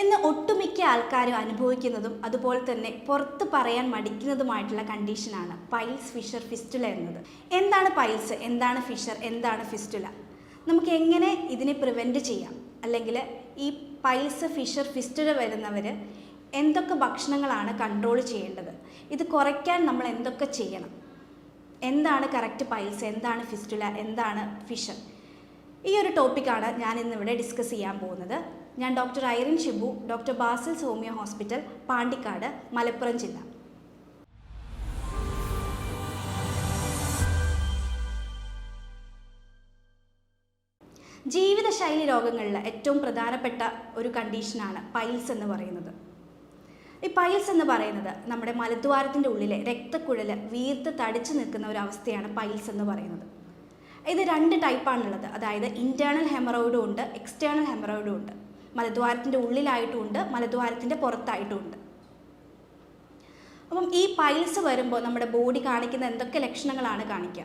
എന്ന് ഒട്ടുമിക്ക ആൾക്കാരും അനുഭവിക്കുന്നതും അതുപോലെ തന്നെ പുറത്ത് പറയാൻ മടിക്കുന്നതുമായിട്ടുള്ള കണ്ടീഷനാണ് പൈൽസ് ഫിഷർ ഫിസ്റ്റുല എന്നത്. എന്താണ് പൈൽസ്? എന്താണ് ഫിഷർ? എന്താണ് ഫിസ്റ്റുല? നമുക്ക് എങ്ങനെ ഇതിനെ പ്രിവെന്റ് ചെയ്യാം? അല്ലെങ്കിൽ ഈ പൈൽസ് ഫിഷർ ഫിസ്റ്റുല വരുന്നവർ എന്തൊക്കെ ഭക്ഷണങ്ങളാണ് കൺട്രോൾ ചെയ്യേണ്ടത്? ഇത് കുറയ്ക്കാൻ നമ്മൾ എന്തൊക്കെ ചെയ്യണം? എന്താണ് കറക്റ്റ് പൈൽസ്? എന്താണ് ഫിസ്റ്റുല? എന്താണ് ഫിഷർ? ഈ ഒരു ടോപ്പിക്കാണ് ഞാൻ ഇന്നിവിടെ ഡിസ്കസ് ചെയ്യാൻ പോകുന്നത്. ഞാൻ doctor Irene Shibu doctor Basil homeo hospital Pandikkad Malappuram ജില്ല. ജീവിതശൈലി രോഗങ്ങളിൽ ഏറ്റവും പ്രധാനപ്പെട്ട ഒരു കണ്ടീഷനാണ് പൈൽസ് എന്ന് പറയുന്നത്. ഈ പൈൽസ് എന്ന് പറയുന്നത് നമ്മുടെ മലദ്വാരത്തിന്റെ ഉള്ളിലെ രക്തക്കുഴൽ വീർത്ത് തടിച്ചു നിൽക്കുന്ന ഒരു അവസ്ഥയാണ് പൈൽസ് എന്ന് പറയുന്നത്. ഇത് രണ്ട് ടൈപ്പാണുള്ളത് അതായത് ഇന്റേർണൽ ഹെമറോയിഡും ഉണ്ട് എക്സ്റ്റേണൽ ഹെമറോയിഡും ഉണ്ട്. മലദ്വാരത്തിന്റെ ഉള്ളിലായിട്ടുമുണ്ട് മലദ്വാരത്തിന്റെ പുറത്തായിട്ടുമുണ്ട്. അപ്പം ഈ പൈൽസ് വരുമ്പോൾ നമ്മുടെ ബോഡി കാണിക്കുന്ന എന്തൊക്കെ ലക്ഷണങ്ങളാണ് കാണിക്കുക?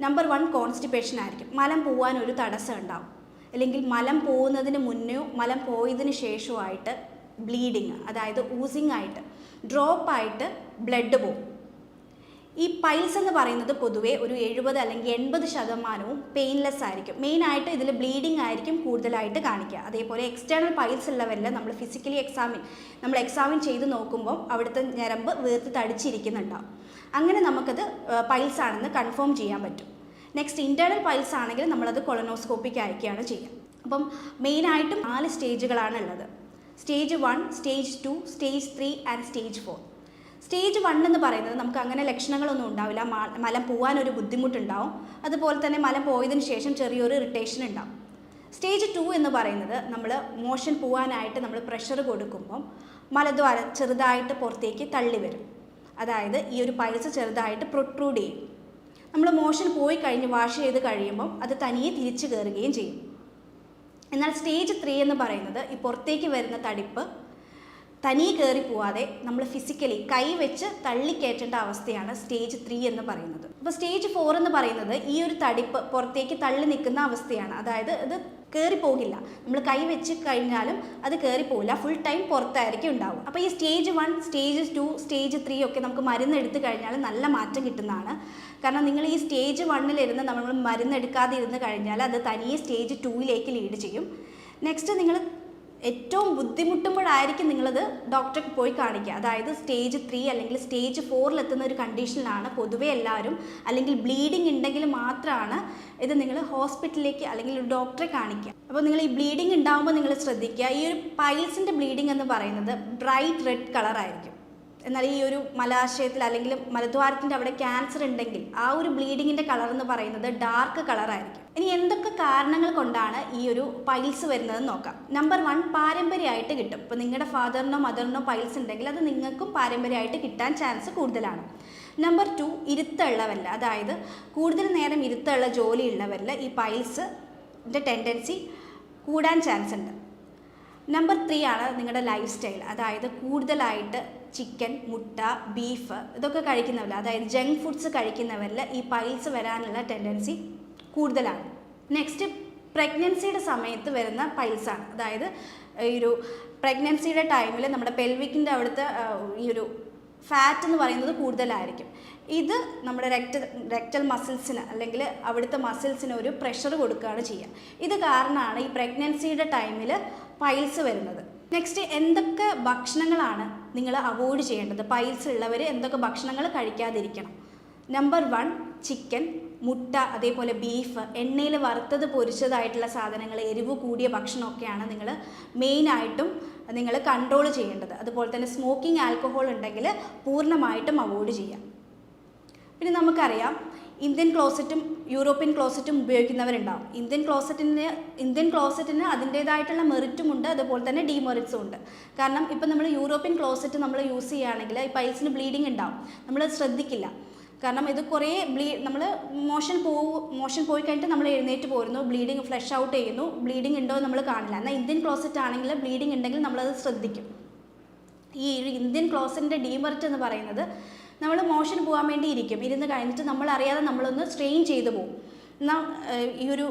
നമ്പർ വൺ കോൺസ്റ്റിപ്പേഷൻ ആയിരിക്കും. മലം പോകാൻ ഒരു തടസ്സം ഉണ്ടാവും. അല്ലെങ്കിൽ മലം പോകുന്നതിന് മുന്നേ മലം പോയതിന് ശേഷമായിട്ട് ബ്ലീഡിങ് അതായത് ഊസിങ് ആയിട്ട് ഡ്രോപ്പ് ആയിട്ട് ബ്ലഡ് പോകും ഈ പൈൽസ് എന്ന് പറയുന്നത് പൊതുവേ ഒരു എഴുപത് അല്ലെങ്കിൽ എൺപത് ശതമാനവും പെയിൻലെസ് ആയിരിക്കും. മെയിനായിട്ട് ഇതിൽ ബ്ലീഡിംഗ് ആയിരിക്കും കൂടുതലായിട്ട് കാണിക്കുക. അതേപോലെ എക്സ്റ്റേണൽ പൈൽസ് ഉള്ളവരിൽ നമ്മൾ ഫിസിക്കലി എക്സാമിൻ നമ്മൾ എക്സാമിൻ ചെയ്ത് നോക്കുമ്പോൾ അവിടുത്തെ ഞരമ്പ് വീർത്ത് തടിച്ചിരിക്കുന്നുണ്ടാവും. അങ്ങനെ നമുക്കത് പൈൽസ് ആണെന്ന് കൺഫേം ചെയ്യാൻ പറ്റും. നെക്സ്റ്റ് ഇന്റേർണൽ പൈൽസ് ആണെങ്കിൽ നമ്മളത് കൊളനോസ്കോപ്പിക്ക് അയക്കുകയാണ് ചെയ്യുക. അപ്പം മെയിനായിട്ടും നാല് സ്റ്റേജുകളാണ് ഉള്ളത്. Stage one stage two stage three and stage four stage one എന്ന് പറയുന്നത് നമുക്ക് അങ്ങനെ ലക്ഷണങ്ങളൊന്നും ഉണ്ടാവില്ല. മലം പോകാൻ ഒരു ബുദ്ധിമുട്ടുണ്ടാവും. അതുപോലെ തന്നെ മലം പോയതിന് ശേഷം ചെറിയൊരു ഇറിറ്റേഷൻ ഉണ്ടാവും. സ്റ്റേജ് ടു എന്ന് പറയുന്നത് നമ്മൾ മോഷൻ പോകാനായിട്ട് നമ്മൾ പ്രഷർ കൊടുക്കുമ്പം മലദ്വാര ചെറുതായിട്ട് പുറത്തേക്ക് തള്ളി വരും. അതായത് ഈ ഒരു പൈസ ചെറുതായിട്ട് പ്രൊട്രൂഡ് ചെയ്യും. നമ്മൾ മോഷൻ പോയി കഴിഞ്ഞ് വാഷ് ചെയ്ത് കഴിയുമ്പം അത് തനിയെ തിരിച്ചു കയറുകയും ചെയ്യും. എന്നാൽ സ്റ്റേജ് ത്രീ എന്ന് പറയുന്നത് ഈ പുറത്തേക്ക് വരുന്ന തടിപ്പ് തനിയെ കയറി പോവാതെ നമ്മൾ ഫിസിക്കലി കൈ വെച്ച് തള്ളിക്കയറ്റേണ്ട അവസ്ഥയാണ് സ്റ്റേജ് ത്രീ എന്ന് പറയുന്നത്. അപ്പോൾ സ്റ്റേജ് ഫോർ എന്ന് പറയുന്നത് ഈ ഒരു തടിപ്പ് പുറത്തേക്ക് തള്ളി നിൽക്കുന്ന അവസ്ഥയാണ്. അതായത് ഇത് കയറി പോകില്ല. നമ്മൾ കൈ വെച്ച് കഴിഞ്ഞാലും അത് കയറി പോകില്ല. ഫുൾ ടൈം പുറത്തായിരിക്കും ഉണ്ടാവും അപ്പോൾ ഈ stage one stage two stage three ഒക്കെ നമുക്ക് മരുന്ന് എടുത്തു കഴിഞ്ഞാൽ നല്ല മാറ്റം കിട്ടുന്നതാണ്. കാരണം നിങ്ങൾ ഈ സ്റ്റേജ് വണ്ണിലിരുന്ന് നമ്മൾ മരുന്ന് എടുക്കാതെ ഇരുന്ന് കഴിഞ്ഞാൽ അത് തനിയെ സ്റ്റേജ് ടൂയിലേക്ക് ലീഡ് ചെയ്യും. നെക്സ്റ്റ് നിങ്ങൾ ഏറ്റവും ബുദ്ധിമുട്ടുമ്പോഴായിരിക്കും നിങ്ങളത് ഡോക്ടറെ പോയി കാണിക്കുക. അതായത് സ്റ്റേജ് ത്രീ അല്ലെങ്കിൽ സ്റ്റേജ് ഫോറിലെത്തുന്ന ഒരു കണ്ടീഷനിലാണ് പൊതുവെ എല്ലാവരും അല്ലെങ്കിൽ ബ്ലീഡിംഗ് ഉണ്ടെങ്കിൽ മാത്രമാണ് ഇത് നിങ്ങൾ ഹോസ്പിറ്റലിലേക്ക് അല്ലെങ്കിൽ ഒരു ഡോക്ടറെ കാണിക്കുക. അപ്പോൾ നിങ്ങൾ ഈ ബ്ലീഡിംഗ് ഉണ്ടാകുമ്പോൾ നിങ്ങൾ ശ്രദ്ധിക്കുക. ഈ ഒരു പൈൽസിന്റെ ബ്ലീഡിംഗ് എന്ന് പറയുന്നത് ബ്രൈറ്റ് റെഡ് കളർ ആയിരിക്കും. എന്നാൽ ഈ ഒരു മലാശയത്തിൽ അല്ലെങ്കിൽ മലദ്വാരത്തിന്റെ അവിടെ ക്യാൻസർ ഉണ്ടെങ്കിൽ ആ ഒരു ബ്ലീഡിങ്ങിന്റെ കളർ എന്ന് പറയുന്നത് ഡാർക്ക് കളറായിരിക്കും ഇനി എന്തൊക്കെ കാരണങ്ങൾ കൊണ്ടാണ് ഈ ഒരു പൈൽസ് വരുന്നതെന്ന് നോക്കാം. നമ്പർ വൺ പാരമ്പര്യമായിട്ട് കിട്ടും. ഇപ്പോൾ നിങ്ങളുടെ ഫാദറിനോ മദറിനോ പൈൽസ് ഉണ്ടെങ്കിൽ അത് നിങ്ങൾക്കും പാരമ്പര്യമായിട്ട് കിട്ടാൻ ചാൻസ് കൂടുതലാണ്. നമ്പർ ടു ഇരുത്തുള്ളവരിൽ അതായത് കൂടുതൽ നേരം ഇരുത്തുള്ള ജോലിയുള്ളവരിൽ ഈ പൈൽസിന്റെ ടെൻഡൻസി കൂടാൻ ചാൻസ് ഉണ്ട്. നമ്പർ ത്രീ ആണ് നിങ്ങളുടെ ലൈഫ് സ്റ്റൈൽ അതായത് കൂടുതലായിട്ട് ചിക്കൻ മുട്ട ബീഫ് ഇതൊക്കെ കഴിക്കുന്നവരിൽ അതായത് ജങ്ക് ഫുഡ്സ് കഴിക്കുന്നവരിൽ ഈ പൈൽസ് വരാനുള്ള ടെൻഡൻസി കൂടുതലാണ്. നെക്സ്റ്റ് പ്രഗ്നൻസിയുടെ സമയത്ത് വരുന്ന പൈൽസാണ് അതായത് ഈ ഒരു പ്രഗ്നൻസിയുടെ ടൈമിൽ നമ്മുടെ പെൽവിക്കിന്റെ അവിടുത്തെ ഈ ഒരു ഫാറ്റ് എന്ന് പറയുന്നത് കൂടുതലായിരിക്കും. ഇത് നമ്മുടെ രക്ത രക്തൽ മസിൽസിന് അല്ലെങ്കിൽ അവിടുത്തെ മസിൽസിന് ഒരു പ്രഷർ കൊടുക്കുകയാണ് ചെയ്യുക. ഇത് കാരണമാണ് ഈ പ്രഗ്നൻസിയുടെ ടൈമിൽ പൈൽസ് വരുന്നത്. നെക്സ്റ്റ് എന്തൊക്കെ ഭക്ഷണങ്ങളാണ് നിങ്ങൾ അവോയ്ഡ് ചെയ്യേണ്ടത്. പൈൽസ് ഉള്ളവർ എന്തൊക്കെ ഭക്ഷണങ്ങൾ കഴിക്കാതിരിക്കണം. നമ്പർ വൺ ചിക്കൻ മുട്ട അതേപോലെ ബീഫ് എണ്ണയിൽ വറുത്തത് പൊരിച്ചതായിട്ടുള്ള സാധനങ്ങൾ എരിവ് കൂടിയ ഭക്ഷണമൊക്കെയാണ് നിങ്ങൾ മെയിനായിട്ടും നിങ്ങൾ കൺട്രോൾ ചെയ്യേണ്ടത്. അതുപോലെ തന്നെ സ്മോക്കിംഗ് ആൽക്കഹോൾ ഉണ്ടെങ്കിൽ പൂർണമായിട്ടും അവോയ്ഡ് ചെയ്യാം പിന്നെ നമുക്കറിയാം ഇന്ത്യൻ ക്ലോസറ്റും യൂറോപ്യൻ ക്ലോസറ്റും ഉപയോഗിക്കുന്നവരുണ്ടാവും. ഇന്ത്യൻ ക്ലോസറ്റിന് ഇന്ത്യൻ ക്ലോസറ്റിന് അതിന്റേതായിട്ടുള്ള മെറിറ്റും ഉണ്ട് അതുപോലെ തന്നെ ഡീമെറിറ്റ്സും ഉണ്ട്. കാരണം ഇപ്പം നമ്മൾ യൂറോപ്യൻ ക്ലോസറ്റ് നമ്മൾ യൂസ് ചെയ്യുകയാണെങ്കിൽ ഈ പൈൽസിന് ബ്ലീഡിങ് ഉണ്ടാവും. നമ്മൾ ശ്രദ്ധിക്കില്ല. കാരണം ഇത് കുറേ ബ്ലീ നമ്മൾ മോഷൻ പോവും മോഷൻ പോയി കഴിഞ്ഞിട്ട് നമ്മൾ എഴുന്നേറ്റ് പോരുന്നു ബ്ലീഡിങ് ഫ്ലഷ് ഔട്ട് ചെയ്യുന്നു ബ്ലീഡിങ് ഉണ്ടോ നമ്മൾ കാണില്ല. എന്നാൽ ഇന്ത്യൻ ക്ലോസറ്റ് ആണെങ്കിൽ ബ്ലീഡിങ് ഉണ്ടെങ്കിൽ നമ്മളത് ശ്രദ്ധിക്കും. ഈ ഇന്ത്യൻ ക്ലോസറ്റിന്റെ ഡീമെറിറ്റ് എന്ന് പറയുന്നത് നമ്മൾ മോഷൻ പോകാൻ വേണ്ടി ഇരിക്കും ഇരുന്ന് കഴിഞ്ഞിട്ട് നമ്മൾ അറിയാതെ നമ്മളൊന്ന് സ്ട്രെയിൻ ചെയ്തു പോകും ഈ ഒരു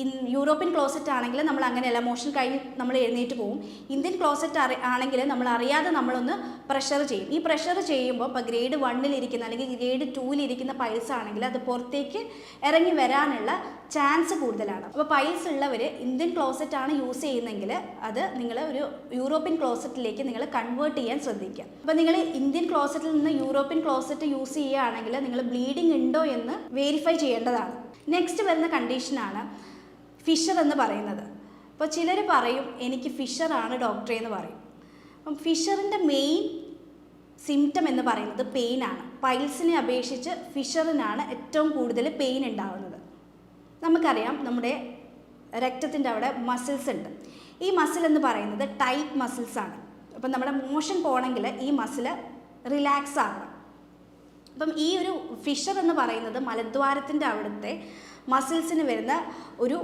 ഇൻ യൂറോപ്യൻ ക്ലോസറ്റ് ആണെങ്കിൽ നമ്മൾ അങ്ങനെയല്ല മോഷൻ കഴിഞ്ഞ് നമ്മൾ എഴുന്നേറ്റ് പോകും ഇന്ത്യൻ ക്ലോസറ്റ് അറി ആണെങ്കിൽ നമ്മൾ അറിയാതെ നമ്മളൊന്ന് പ്രഷർ ചെയ്യും. ഈ പ്രഷർ ചെയ്യുമ്പോൾ ഇപ്പോൾ ഗ്രേഡ് വണ്ണിലിരിക്കുന്ന അല്ലെങ്കിൽ ഗ്രേഡ് ടൂവിലിരിക്കുന്ന പൈൽസ് ആണെങ്കിൽ അത് പുറത്തേക്ക് ഇറങ്ങി വരാനുള്ള ചാൻസ് കൂടുതലാണ്. അപ്പോൾ പൈൽസ് ഉള്ളവർ ഇന്ത്യൻ ക്ലോസറ്റ് ആണ് യൂസ് ചെയ്യുന്നതെങ്കിൽ അത് നിങ്ങൾ ഒരു യൂറോപ്യൻ ക്ലോസറ്റിലേക്ക് നിങ്ങൾ കൺവേർട്ട് ചെയ്യാൻ ശ്രദ്ധിക്കുക. അപ്പോൾ നിങ്ങൾ ഇന്ത്യൻ ക്ലോസറ്റിൽ നിന്ന് യൂറോപ്യൻ ക്ലോസറ്റ് യൂസ് ചെയ്യുകയാണെങ്കിൽ നിങ്ങൾ ബ്ലീഡിംഗ് ഉണ്ടോ എന്ന് വെരിഫൈ ചെയ്യേണ്ടതാണ്. നെക്സ്റ്റ് വരുന്ന കണ്ടീഷനാണ് ഫിഷർ എന്ന് പറയുന്നത്. അപ്പോൾ ചിലർ പറയും എനിക്ക് ഫിഷറാണ് ഡോക്ടറെ എന്ന് പറയും. അപ്പം ഫിഷറിന്റെ മെയിൻ സിംറ്റം എന്ന് പറയുന്നത് പെയിനാണ്. പൈൽസിനെ അപേക്ഷിച്ച് ഫിഷറിനാണ് ഏറ്റവും കൂടുതൽ പെയിൻ ഉണ്ടാവുന്നത്. നമുക്കറിയാം നമ്മുടെ രക്തത്തിന്റെ അവിടെ മസിൽസ് ഉണ്ട്. ഈ മസിൽ എന്ന് പറയുന്നത് ടൈറ്റ് മസിൽസ് ആണ്. അപ്പം നമ്മുടെ മോഷൻ പോകണമെങ്കിൽ ഈ മസിൽ റിലാക്സ് ആകണം. അപ്പം ഈ ഒരു ഫിഷർ എന്ന് പറയുന്നത് മലദ്വാരത്തിന്റെ അവിടുത്തെ മസിൽസിന് വരുന്ന ഒരു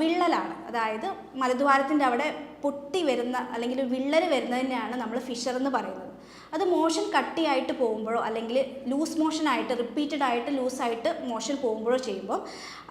വിള്ളലാണ്. അതായത് മലദ്വാരത്തിന്റെ അവിടെ പൊട്ടി വരുന്ന അല്ലെങ്കിൽ വിള്ളൽ വരുന്നതിനെയാണ് നമ്മൾ ഫിഷർ എന്ന് പറയുന്നത്. അത് മോഷൻ കട്ടിയായിട്ട് പോകുമ്പോഴോ അല്ലെങ്കിൽ ലൂസ് മോഷൻ ആയിട്ട് റിപ്പീറ്റഡ് ആയിട്ട് ലൂസായിട്ട് മോഷൻ പോകുമ്പോഴോ ചെയ്യുമ്പോൾ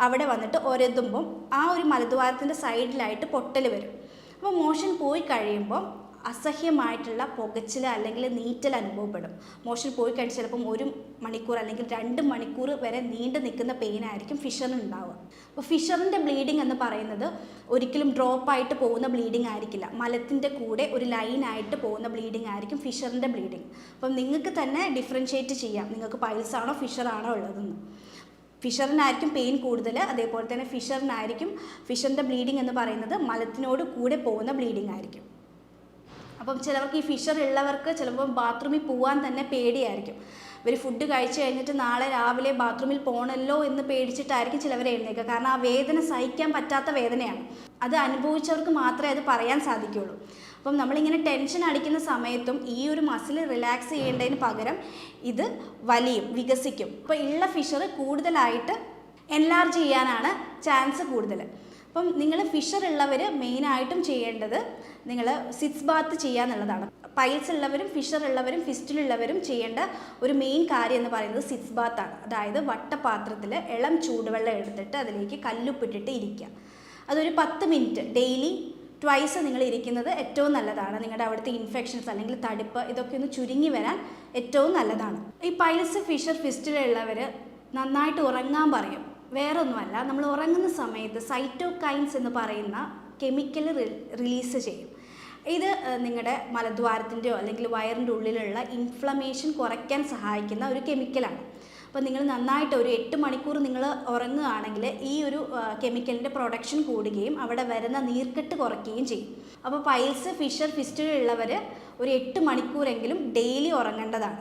അവിടെ വന്നിട്ട് ഒരതുമ്പം ആ ഒരു മലദ്വാരത്തിന്റെ സൈഡിലായിട്ട് പൊട്ടൽ വരും. അപ്പോൾ മോഷൻ പോയി കഴിയുമ്പോൾ അസഹ്യമായിട്ടുള്ള പുകച്ചിൽ അല്ലെങ്കിൽ നീറ്റൽ അനുഭവപ്പെടും. മോഷൻ പോയി കഴിഞ്ഞ് ചിലപ്പം ഒരു മണിക്കൂർ അല്ലെങ്കിൽ രണ്ട് മണിക്കൂർ വരെ നീണ്ടു നിൽക്കുന്ന പെയിൻ ആയിരിക്കും ഫിഷറിന് അപ്പോൾ ഫിഷറിന്റെ ബ്ലീഡിംഗ് എന്ന് പറയുന്നത് ഒരിക്കലും ഡ്രോപ്പ് ആയിട്ട് പോകുന്ന ബ്ലീഡിംഗ് ആയിരിക്കില്ല. മലത്തിന്റെ കൂടെ ഒരു ലൈനായിട്ട് പോകുന്ന ബ്ലീഡിംഗ് ആയിരിക്കും ഫിഷറിന്റെ ബ്ലീഡിംഗ് അപ്പം നിങ്ങൾക്ക് തന്നെ ഡിഫറൻഷ്യേറ്റ് ചെയ്യാം. നിങ്ങൾക്ക് പൈൽസ് ആണോ ഫിഷറാണോ ഉള്ളതെന്ന്. ഫിഷറിനായിരിക്കും പെയിൻ കൂടുതൽ. അതേപോലെ തന്നെ ഫിഷറിനായിരിക്കും ഫിഷറിന്റെ ബ്ലീഡിംഗ് എന്ന് പറയുന്നത് മലത്തിനോട് കൂടെ പോകുന്ന ബ്ലീഡിംഗ് ആയിരിക്കും. അപ്പം ചിലവർക്ക് ഈ ഫിഷർ ഉള്ളവർക്ക് ചിലപ്പോൾ ബാത്റൂമിൽ പോകാൻ തന്നെ പേടിയായിരിക്കും. ഇവർ ഫുഡ് കഴിച്ചു കഴിഞ്ഞിട്ട് നാളെ രാവിലെ ബാത്റൂമിൽ പോകണമല്ലോ എന്ന് പേടിച്ചിട്ടായിരിക്കും ചിലവർ എഴുന്നേക്കുക കാരണം ആ വേദന സഹിക്കാൻ പറ്റാത്ത വേദനയാണ്. അത് അനുഭവിച്ചവർക്ക് മാത്രമേ അത് പറയാൻ സാധിക്കുകയുള്ളൂ അപ്പം നമ്മളിങ്ങനെ ടെൻഷൻ അടിക്കുന്ന സമയത്തും ഈ ഒരു മസിൽ റിലാക്സ് ചെയ്യേണ്ടതിന് പകരം ഇത് വലിയും വികസിക്കും. അപ്പോൾ ഉള്ള ഫിഷർ കൂടുതലായിട്ട് എൻലാർജ് ചെയ്യാനാണ് ചാൻസ് കൂടുതൽ അപ്പം നിങ്ങൾ ഫിഷർ ഉള്ളവർ മെയിനായിട്ടും ചെയ്യേണ്ടത് നിങ്ങൾ സിറ്റ്സ് ബാത്ത് ചെയ്യുക എന്നുള്ളതാണ് പൈൽസ് ഉള്ളവരും ഫിഷർ ഉള്ളവരും ഫിസ്റ്റിലുള്ളവരും ചെയ്യേണ്ട ഒരു മെയിൻ കാര്യം എന്ന് പറയുന്നത് സിറ്റ്സ് ബാത്താണ് അതായത് വട്ടപാത്രത്തിൽ ഇളം ചൂടുവെള്ളം എടുത്തിട്ട് അതിലേക്ക് കല്ലുപ്പിട്ടിട്ട് ഇരിക്കുക. അതൊരു പത്ത് മിനിറ്റ് ഡെയിലി ട്വൈസ് നിങ്ങൾ ഇരിക്കുന്നത് ഏറ്റവും നല്ലതാണ്. നിങ്ങളുടെ അവിടുത്തെ ഇൻഫെക്ഷൻസ് അല്ലെങ്കിൽ തടിപ്പ് ഇതൊക്കെ ഒന്ന് ചുരുങ്ങി വരാൻ ഏറ്റവും നല്ലതാണ്. ഈ പൈൽസ് ഫിഷർ ഫിസ്റ്റിലുള്ളവർ നന്നായിട്ട് ഉറങ്ങാൻ പറയും. വേറൊന്നുമല്ല നമ്മൾ ഉറങ്ങുന്ന സമയത്ത് സൈറ്റോകൈൻസ് എന്ന് പറയുന്ന കെമിക്കൽ റിലീസ് ചെയ്യും. ഇത് നിങ്ങളുടെ മലദ്വാരത്തിന്റെയോ അല്ലെങ്കിൽ വയറിന്റെ ഉള്ളിലുള്ള ഇൻഫ്ലമേഷൻ കുറയ്ക്കാൻ സഹായിക്കുന്ന ഒരു കെമിക്കലാണ് അപ്പോൾ നിങ്ങൾ നന്നായിട്ട് ഒരു എട്ട് മണിക്കൂർ നിങ്ങൾ ഉറങ്ങുകയാണെങ്കിൽ ഈ ഒരു കെമിക്കലിന്റെ പ്രൊഡക്ഷൻ കൂടുകയും അവിടെ വരുന്ന നീർക്കെട്ട് കുറയ്ക്കുകയും ചെയ്യും. അപ്പോൾ പൈൽസ് ഫിഷർ ഫിസ്റ്റുകളുള്ളവർ ഒരു എട്ട് മണിക്കൂറെങ്കിലും ഡെയിലി ഉറങ്ങേണ്ടതാണ്.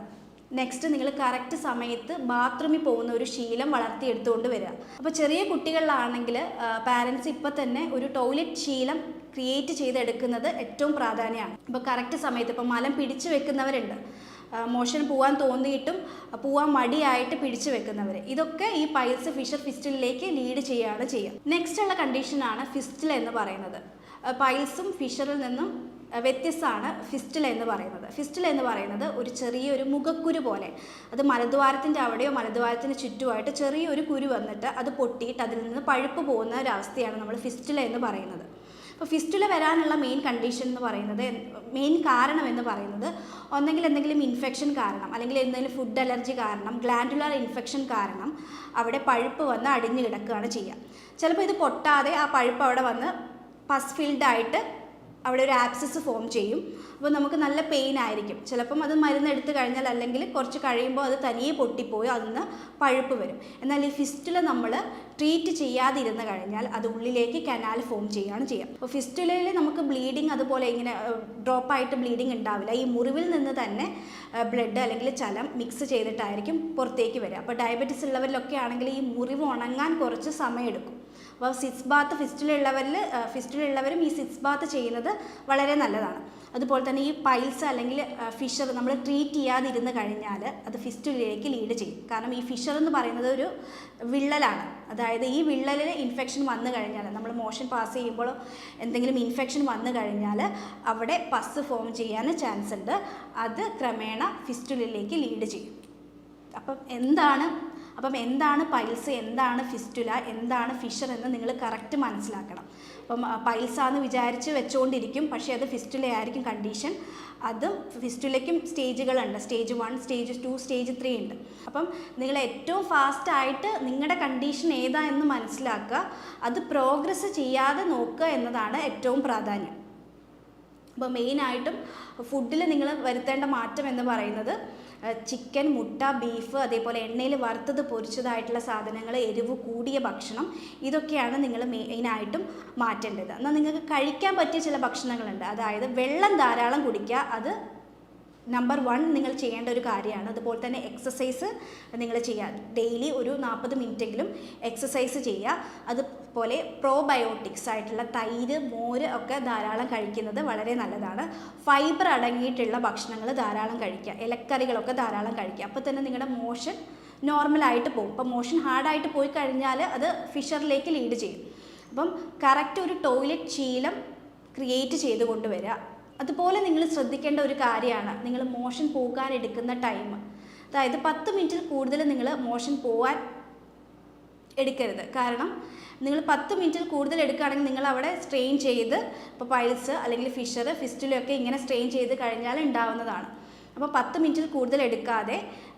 നെക്സ്റ്റ് നിങ്ങൾ കറക്റ്റ് സമയത്ത് ബാത്റൂമിൽ പോകുന്ന ഒരു ശീലം വളർത്തിയെടുത്തുകൊണ്ട് വരിക. അപ്പോൾ ചെറിയ കുട്ടികളിലാണെങ്കിൽ പാരൻസ് ഇപ്പം തന്നെ ഒരു ടോയ്ലറ്റ് ശീലം ക്രിയേറ്റ് ചെയ്തെടുക്കുന്നത് ഏറ്റവും പ്രാധാന്യമാണ്. ഇപ്പോൾ കറക്റ്റ് സമയത്ത് ഇപ്പോൾ മലം പിടിച്ചു വെക്കുന്നവരുണ്ട്. മോഷൻ പോകാൻ തോന്നിയിട്ടും പോവാൻ മടിയായിട്ട് പിടിച്ചു വെക്കുന്നവർ ഇതൊക്കെ ഈ പൈൽസ് ഫിഷർ ഫിസ്റ്റിലേക്ക് ലീഡ് ചെയ്യുകയാണ് ചെയ്യുക. നെക്സ്റ്റ് ഉള്ള കണ്ടീഷനാണ് ഫിസ്റ്റിൽ എന്ന് പറയുന്നത്. പൈൽസും ഫിഷറിൽ നിന്നും വ്യത്യസ്തമാണ് ഫിസ്റ്റിൽ എന്ന് പറയുന്നത്. ഫിസ്റ്റിൽ എന്ന് പറയുന്നത് ഒരു ചെറിയൊരു മുഖക്കുരു പോലെ. അത് മലദ്വാരത്തിന്റെ അവിടെയോ മലദ്വാരത്തിന് ചുറ്റുമായിട്ട് ചെറിയൊരു കുരു വന്നിട്ട് അത് പൊട്ടിയിട്ട് അതിൽ നിന്ന് പഴുപ്പ് പോകുന്ന ഒരു അവസ്ഥയാണ് നമ്മൾ ഫിസ്റ്റില എന്ന് പറയുന്നത്. അപ്പോൾ ഫിസ്റ്റുല വരാനുള്ള മെയിൻ കണ്ടീഷൻ എന്ന് പറയുന്നത് മെയിൻ കാരണം എന്ന് പറയുന്നത് ഒന്നെങ്കിൽ എന്തെങ്കിലും ഇൻഫെക്ഷൻ കാരണം അല്ലെങ്കിൽ എന്തെങ്കിലും ഫുഡ് അലർജി കാരണം ഗ്ലാൻഡുലാർ ഇൻഫെക്ഷൻ കാരണം അവിടെ പഴുപ്പ് വന്ന് അടിഞ്ഞു കിടക്കുകയാണ് ചെയ്യുക. ചിലപ്പോൾ ഇത് പൊട്ടാതെ ആ പഴുപ്പ് അവിടെ വന്ന് പസ് ഫിൽഡ് ആയിട്ട് അവിടെ ഒരു ആപ്സിസ് ഫോം ചെയ്യും. അപ്പോൾ നമുക്ക് നല്ല പെയിൻ ആയിരിക്കും. ചിലപ്പം അത് എടുത്തു കഴിഞ്ഞാൽ അല്ലെങ്കിൽ കുറച്ച് കഴിയുമ്പോൾ അത് തനിയെ പൊട്ടിപ്പോയി അതിന് പഴുപ്പ് വരും. എന്നാൽ ഈ ഫിസ്റ്റുല നമ്മൾ ട്രീറ്റ് ചെയ്യാതിരുന്ന് കഴിഞ്ഞാൽ അത് ഉള്ളിലേക്ക് കനാൽ ഫോം ചെയ്യുകയാണ് ചെയ്യുക. അപ്പോൾ ഫിസ്റ്റുലയിൽ നമുക്ക് ബ്ലീഡിങ് അതുപോലെ ഇങ്ങനെ ഡ്രോപ്പായിട്ട് ബ്ലീഡിങ് ഉണ്ടാവില്ല. ഈ മുറിവിൽ നിന്ന് തന്നെ ബ്ലഡ് അല്ലെങ്കിൽ ചലം മിക്സ് ചെയ്തിട്ടായിരിക്കും പുറത്തേക്ക് വരിക. അപ്പോൾ ഡയബറ്റിസ് ഉള്ളവരിലൊക്കെ ആണെങ്കിൽ ഈ മുറിവ് ഉണങ്ങാൻ കുറച്ച് സമയമെടുക്കും. അപ്പോൾ സിക്സ് ബാത്ത് ഫിസ്റ്റിലുള്ളവരിൽ ഫിസ്റ്റിലുള്ളവരും ഈ സിക്സ് ബാത്ത് ചെയ്യുന്നത് വളരെ നല്ലതാണ്. അതുപോലെ തന്നെ ഈ പൈൽസ് അല്ലെങ്കിൽ ഫിഷർ നമ്മൾ ട്രീറ്റ് ചെയ്യാതിരുന്ന് കഴിഞ്ഞാൽ അത് ഫിസ്റ്റിലേക്ക് ലീഡ് ചെയ്യും. കാരണം ഈ ഫിഷർ എന്ന് പറയുന്നത് ഒരു വിള്ളലാണ്. അതായത് ഈ വിള്ളലിൽ ഇൻഫെക്ഷൻ വന്നു കഴിഞ്ഞാൽ നമ്മൾ മോഷൻ പാസ് ചെയ്യുമ്പോൾ എന്തെങ്കിലും ഇൻഫെക്ഷൻ വന്നു കഴിഞ്ഞാൽ അവിടെ പസ് ഫോം ചെയ്യാൻ ചാൻസ് ഉണ്ട്. അത് ക്രമേണ ഫിസ്റ്റുലിലേക്ക് ലീഡ് ചെയ്യും. അപ്പം എന്താണ് അപ്പം എന്താണ് പൈൽസ് എന്താണ് ഫിസ്റ്റുല എന്താണ് ഫിഷർ എന്ന് നിങ്ങൾ കറക്റ്റ് മനസ്സിലാക്കണം. അപ്പം പൈൽസാന്ന് വിചാരിച്ച് വെച്ചുകൊണ്ടിരിക്കും പക്ഷേ അത് ഫിസ്റ്റുല ആയിരിക്കും കണ്ടീഷൻ അതും ഫിസ്റ്റുലയ്ക്കും സ്റ്റേജുകളുണ്ട്. Stage one stage two stage three ഉണ്ട്. അപ്പം നിങ്ങൾ ഏറ്റവും ഫാസ്റ്റായിട്ട് നിങ്ങളുടെ കണ്ടീഷൻ ഏതാ എന്ന് മനസ്സിലാക്കുക. അത് പ്രോഗ്രസ് ചെയ്യാതെ നോക്കുക എന്നതാണ് ഏറ്റവും പ്രാധാന്യം. അപ്പോൾ മെയിനായിട്ടും ഫുഡിൽ നിങ്ങൾ വരുത്തേണ്ട മാറ്റം എന്ന് പറയുന്നത് ചിക്കൻ മുട്ട ബീഫ് അതേപോലെ എണ്ണയിൽ വറുത്തത് പൊരിച്ചതായിട്ടുള്ള സാധനങ്ങൾ എരിവ് കൂടിയ ഭക്ഷണം ഇതൊക്കെയാണ് നിങ്ങൾ മെയിനായിട്ടും മാറ്റേണ്ടത്. എന്നാൽ നിങ്ങൾക്ക് കഴിക്കാൻ പറ്റിയ ചില ഭക്ഷണങ്ങളുണ്ട്. അതായത് വെള്ളം ധാരാളം കുടിക്കുക അത് നമ്പർ വൺ നിങ്ങൾ ചെയ്യേണ്ട ഒരു കാര്യമാണ്. അതുപോലെ തന്നെ എക്സസൈസ് നിങ്ങൾ ചെയ്യുക ഡെയിലി ഒരു നാൽപ്പത് മിനിറ്റെങ്കിലും എക്സസൈസ് ചെയ്യുക. അതുപോലെ പ്രോബയോട്ടിക്സ് ആയിട്ടുള്ള തൈര് മോര് ഒക്കെ ധാരാളം കഴിക്കുന്നത് വളരെ നല്ലതാണ്. ഫൈബർ അടങ്ങിയിട്ടുള്ള ഭക്ഷണങ്ങൾ ധാരാളം കഴിക്കുക. ഇലക്കറികളൊക്കെ ധാരാളം കഴിക്കുക. അപ്പോൾ തന്നെ നിങ്ങളുടെ മോഷൻ നോർമലായിട്ട് പോകും. അപ്പോൾ മോഷൻ ഹാർഡായിട്ട് പോയി കഴിഞ്ഞാൽ അത് ഫിഷറിലേക്ക് ലീഡ് ചെയ്യും. അപ്പം കറക്റ്റ് ഒരു ടോയ്ലറ്റ് ശീലം ക്രിയേറ്റ് ചെയ്ത് കൊണ്ടുവരിക അതുപോലെ നിങ്ങൾ ശ്രദ്ധിക്കേണ്ട ഒരു കാര്യമാണ്. നിങ്ങൾ മോഷൻ പോകാൻ എടുക്കുന്ന ടൈം അതായത് പത്ത് മിനിറ്റിൽ കൂടുതൽ നിങ്ങൾ മോഷൻ പോകാൻ എടുക്കരുത്. കാരണം നിങ്ങൾ പത്ത് മിനിറ്റിൽ കൂടുതൽ എടുക്കുകയാണെങ്കിൽ നിങ്ങൾ അവിടെ സ്ട്രെയിൻ ചെയ്ത് ഇപ്പോൾ പൈൽസ് അല്ലെങ്കിൽ ഫിഷർ ഫിസ്റ്റിലൊക്കെ ഇങ്ങനെ സ്ട്രെയിൻ ചെയ്ത് കഴിഞ്ഞാൽ ഉണ്ടാവുന്നതാണ്. അപ്പോൾ പത്ത് മിനിറ്റിൽ കൂടുതൽ എടുക്കാതെ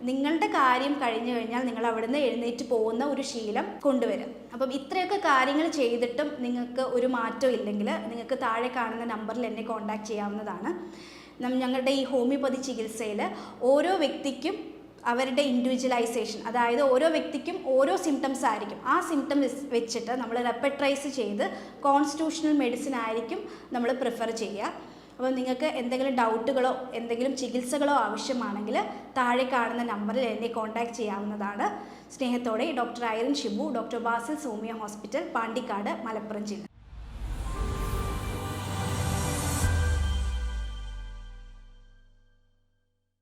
നിങ്ങളുടെ കാര്യം കഴിഞ്ഞു കഴിഞ്ഞാൽ നിങ്ങൾ അവിടുന്ന് എഴുന്നേറ്റ് പോകുന്ന ഒരു ശീലം കൊണ്ടുവരും. അപ്പം ഇത്രയൊക്കെ കാര്യങ്ങൾ ചെയ്തിട്ടും നിങ്ങൾക്ക് ഒരു മാറ്റം ഇല്ലെങ്കിൽ നിങ്ങൾക്ക് താഴെ കാണുന്ന നമ്പറിൽ എന്നെ കോൺടാക്ട് ചെയ്യാവുന്നതാണ്. ഞങ്ങളുടെ ഈ ഹോമിയോപ്പതി ചികിത്സയിൽ ഓരോ വ്യക്തിക്കും അവരുടെ ഇൻഡിവിജ്വലൈസേഷൻ അതായത് ഓരോ വ്യക്തിക്കും ഓരോ സിംറ്റംസ് ആയിരിക്കും. ആ സിംറ്റം വെച്ചിട്ട് നമ്മൾ റെപ്പട്രൈസ് ചെയ്ത് കോൺസ്റ്റിറ്റ്യൂഷണൽ മെഡിസിൻ ആയിരിക്കും നമ്മൾ പ്രിഫർ ചെയ്യുക. അപ്പോൾ നിങ്ങൾക്ക് എന്തെങ്കിലും ഡൗട്ടുകളോ എന്തെങ്കിലും ചികിത്സകളോ ആവശ്യമാണെങ്കിൽ താഴെ കാണുന്ന നമ്പറിൽ എന്നെ കോൺടാക്ട് ചെയ്യാവുന്നതാണ്. സ്നേഹത്തോടെ doctor Irene Shibu doctor Basil homeo hospital Pandikkad Malappuram ജില്ല.